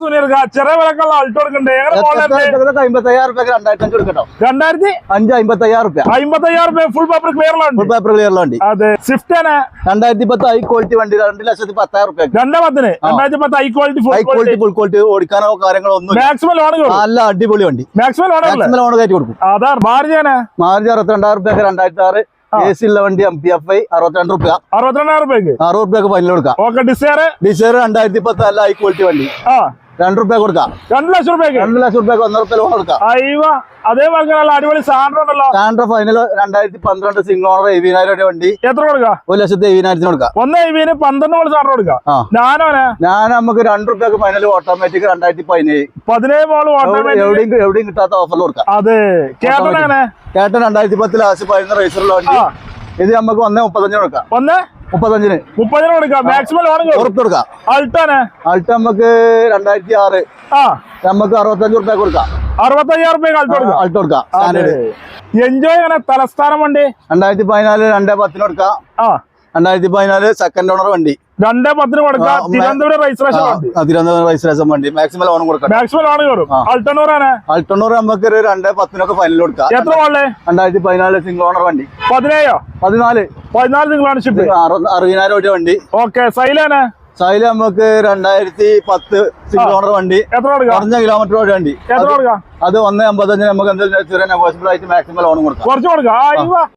ചെറിയ അൾട്ടോ എടുക്കണ്ടേ? അമ്പത്തയ്യായിരം റുപ്യ രണ്ടായിരത്തി അഞ്ച് കൊടുക്കട്ടോ രണ്ടായിരത്തി? അഞ്ച് അമ്പത്തയ്യായിരം റുപ്യ. അമ്പത്തയ്യായിരം full paper full paper clear വണ്ടി. അതെ. സ്വിഫ്റ്റ് ആണ്. രണ്ടായിരത്തി പത്ത് ഹൈ ക്വാളിറ്റി വണ്ടി രണ്ട് ലക്ഷത്തി പത്തായിരം റുപ്യ. രണ്ടേ പത്തിന്. രണ്ടായിരത്തി പത്ത് high quality high full quality full quality ഓടിക്കാനോ കാര്യങ്ങളോ ഒന്നും മാക്സിമം ലോൺ നല്ല അടിപൊളി വണ്ടി. മാക്സിമം ലോൺ മാക്സിമം ലോൺ കയറ്റി കൊടുക്കും. അതാ മാർജിയാണ് മാർജ് അറുപത്തിരണ്ടായിരം റുപ്യ രണ്ടായിരത്തി ആറ് എ സി ഉള്ള വണ്ടി എം പി എഫ് ഐ അറുപത്തിരണ്ട് റുപ്യ. അറുപത്തിരണ്ടായിരം രൂപയ്ക്ക് അറുപത് റുപ്യ ഫൈനൽ കൊടുക്കാം. ഡിസൈർ ഡിസൈർ രണ്ടായിരത്തി പത്ത് നല്ല ഹൈ ക്വാളിറ്റി വണ്ടി. ആ. രണ്ട് റുപ്യ കൊടുക്കാം. രണ്ട് ലക്ഷം രൂപയ്ക്ക്? രണ്ട് ലക്ഷം റുപ്യക്ക് ഒന്നര റുപ്യ ലോൺ കൊടുക്കാം അയ്യ അതേ പറഞ്ഞാൽ അടിപൊളി സാധനം ഉണ്ടല്ലോ. സാൻഡ്ര ഫൈനൽ രണ്ടായിരത്തി പന്ത്രണ്ട് സിംഗിൾ ഓണർ എഴുപതിനായിരം രൂപ വണ്ടി. എത്ര കൊടുക്കാം? ഒരു ലക്ഷത്തി എഴുപതിനായിരത്തിന് കൊടുക്കാം. ഒന്ന് ഇവിന് പന്ത്രണ്ട് മോൾ സാറിന് കൊടുക്കാം. ഞാനോനെ ഞാൻ നമുക്ക് രണ്ട് റുപ്യക്ക് ഫൈനൽ ഓട്ടോമാറ്റിക് രണ്ടായിരത്തി പതിനേഴ്. പതിനേഴ് ഓട്ടോമാറ്റിക് എവിടെയും എവിടെയും കിട്ടാത്ത ഓഫറിൽ കൊടുക്കാം. അതെ. കേട്ടോ കേട്ടോ രണ്ടായിരത്തി പത്ത് ലാസ്റ്റ് പതിനൊന്ന് റേസറുള്ള വണ്ടി. ഇത് നമുക്ക് ഒന്നേ മുപ്പത്തഞ്ച് കൊടുക്കാം. ഒന്ന്? മുപ്പത്തഞ്ചിന്. മുപ്പതിന് കൊടുക്കാം. മാക്സിമം ലോൺ ഉറപ്പ് കൊടുക്കാം. അൾട്ടാനെ? അൾട്ട നമുക്ക് രണ്ടായിരത്തി ആറ് ആ. നമുക്ക് അറുപത്തഞ്ച് റുപ്യ കൊടുക്കാം. അറുപത്തയ്യായിരം രൂപ അൾട്ടോ കൊടുക്കാം. എൻജോയ് അങ്ങനെ തലസ്ഥാനം വണ്ടി? രണ്ടായിരത്തി പതിനാല് രണ്ടേ പത്തിന് കൊടുക്കാം. ആ. രണ്ടായിരത്തി പതിനാല് സെക്കൻഡ് ഓണർ വണ്ടി. രണ്ടേ പത്തിന് കൊടുക്കാം. തിരുവനന്തപുരം രജിസ്ട്രേഷൻ വണ്ടി. തിരുവനന്തപുരം രജിസ്ട്രേഷൻ വണ്ടി. മാക്സിമം ലോൺ കൊടുക്കാം മാക്സിമം ലോൺ കയറും ആ. അൾട്ടണ്ണൂറാണ് അൾട്ടണ്ണൂർ നമുക്ക് ഒരു രണ്ടേ പത്തിനൊക്കെ ഫൈനൽ കൊടുക്കാം. എത്ര മോളിൽ രണ്ടായിരത്തി പതിനാല് സിംഗിൾ ഓണർ വണ്ടി. പതിനേഴോ? പതിനാല്. പതിനാല് സിംഗിൾ ഓണർഷിപ്പ് അറു- അറുപതിനായിരം രൂപ വണ്ടി. ഓക്കെ സൈലാണ് സൈല നമുക്ക് രണ്ടായിരത്തി പത്ത് സിംഗിൾ ഓണർ വണ്ടി. കുറഞ്ഞ കിലോമീറ്റർ വണ്ടി. എത്ര കൊടുക്കാം? അത് ഒന്ന് അമ്പത്തഞ്ചിന് നമുക്ക് എന്തെങ്കിലും ചെറിയ നെഗോഷ്യബിൾ ആയിട്ട് മാക്സിമം ലോൺ കൊടുക്കാം. കുറച്ച് കൊടുക്കാം.